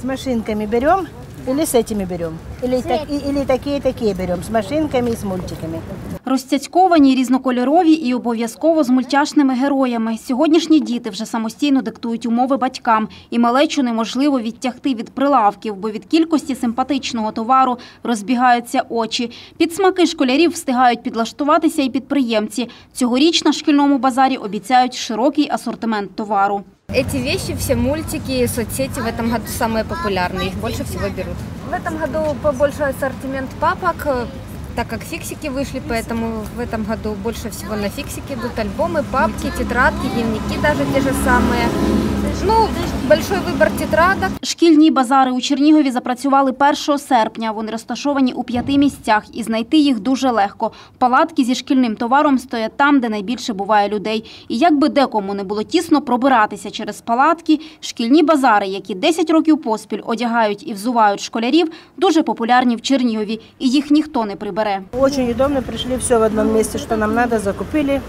С машинками берем или с этими берем? Или, так, или такие, такие берем, с машинками и с мультиками? Розцяцьковані, різнокольорові і обов'язково з мультяшними героями. Сьогоднішні діти вже самостійно диктують умови батькам, і малечу неможливо відтягти від прилавків, бо від кількості симпатичного товару розбігаються очі. Під смаки школярів встигають підлаштуватися і підприємці. Цьогоріч на шкільному базарі обіцяють широкий асортимент товару. Эти вещи, все мультики, соцсети в этом году самые популярные, их больше всего берут. В этом году побольше ассортимент папок, э, так как фиксики вышли, поэтому в этом году больше всего на фиксики идут альбомы, папки, тетрадки, дневники даже те же самые. Ну, большой выбор тетрадок. Шкільні базари у Чернігові запрацювали 1 серпня. Вони розташовані у п'яти місцях, і знайти їх дуже легко. Палатки зі шкільним товаром стоять там, де найбільше буває людей. І як би декому не було тісно пробиратися через палатки, шкільні базари, які 10 років поспіль одягають і взувають школярів, дуже популярні в Чернігові, і їх ніхто не прибере. Очень удобно, пришли все в одном месте, что нам надо, закупили.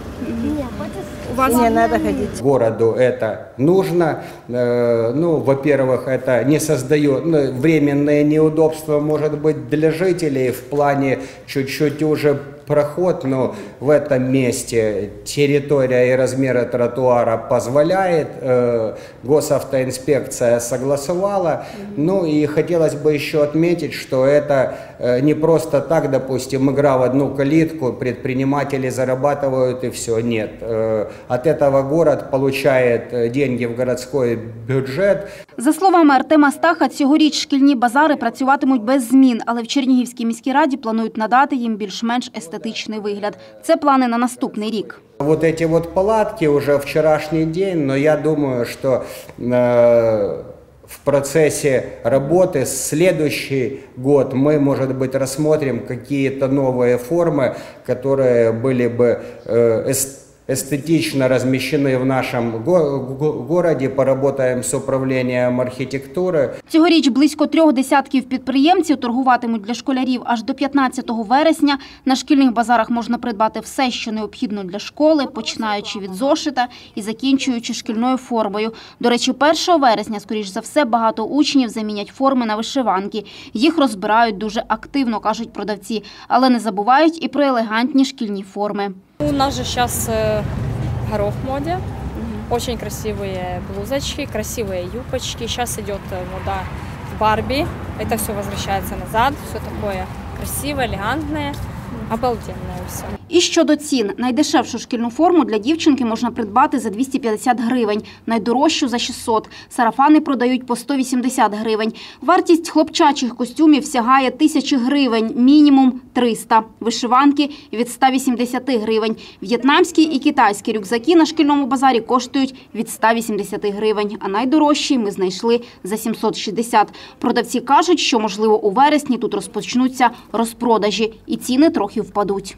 И не надо ходить. Городу это нужно. Э, Ну, во-первых, это не создает ну, временное неудобство, может быть, для жителей в плане чуть-чуть уже проход, но в этом месте территория и размеры тротуара позволяет. Э, Госавтоинспекция согласовала. Ну и хотелось бы еще отметить, что это э, не просто так, допустим, игра в одну калитку, предприниматели зарабатывают и все. Нет. Э, От этого город получает э, деньги в городской бюджет. За словами Артема Стаха, цьогоріч шкільні базари працюватимуть без змін, але в Чернігівській міській раді планують надати їм більш-менш естетичний вигляд. Це плани на наступний рік. Вот эти вот палатки уже вчерашний день, но я думаю, что э, в процессе работы следующий год мы, может быть, рассмотрим какие-то новые формы, которые были бы э, эс- эстетично размещены в нашем го- го- городе. Поработаем с управлением архитектуры. Цьогоріч близько трьох десятків підприємців торгуватимуть для школярів аж до 15 вересня. На шкільних базарах можна придбати все, що необхідно для школи, починаючи від зошита і закінчуючи шкільною формою. До речі, 1 вересня, скоріш за все, багато учнів замінять форми на вишиванки. Їх розбирають дуже активно, кажуть продавці, але не забувають і про елегантні шкільні форми. У нас же сейчас горох в моде. Очень красивые блузочки, красивые юбочки. Сейчас идет э, мода в Барби. Это все возвращается назад. Все такое красивое, элегантное, обалденное все. І щодо цін, найдешевшу шкільну форму для дівчинки можна придбати за 250 гривень, найдорожчу за 600. Сарафани продають по 180 гривень. Вартість хлопчачих костюмів сягає тисячі гривень, мінімум 300. Вишиванки від 180 гривень. В'єтнамські і китайські рюкзаки на шкільному базарі коштують від 180 гривень, а найдорожчі ми знайшли за 760. Продавці кажуть, що можливо у вересні тут розпочнуться розпродажі і ціни трохи впадуть.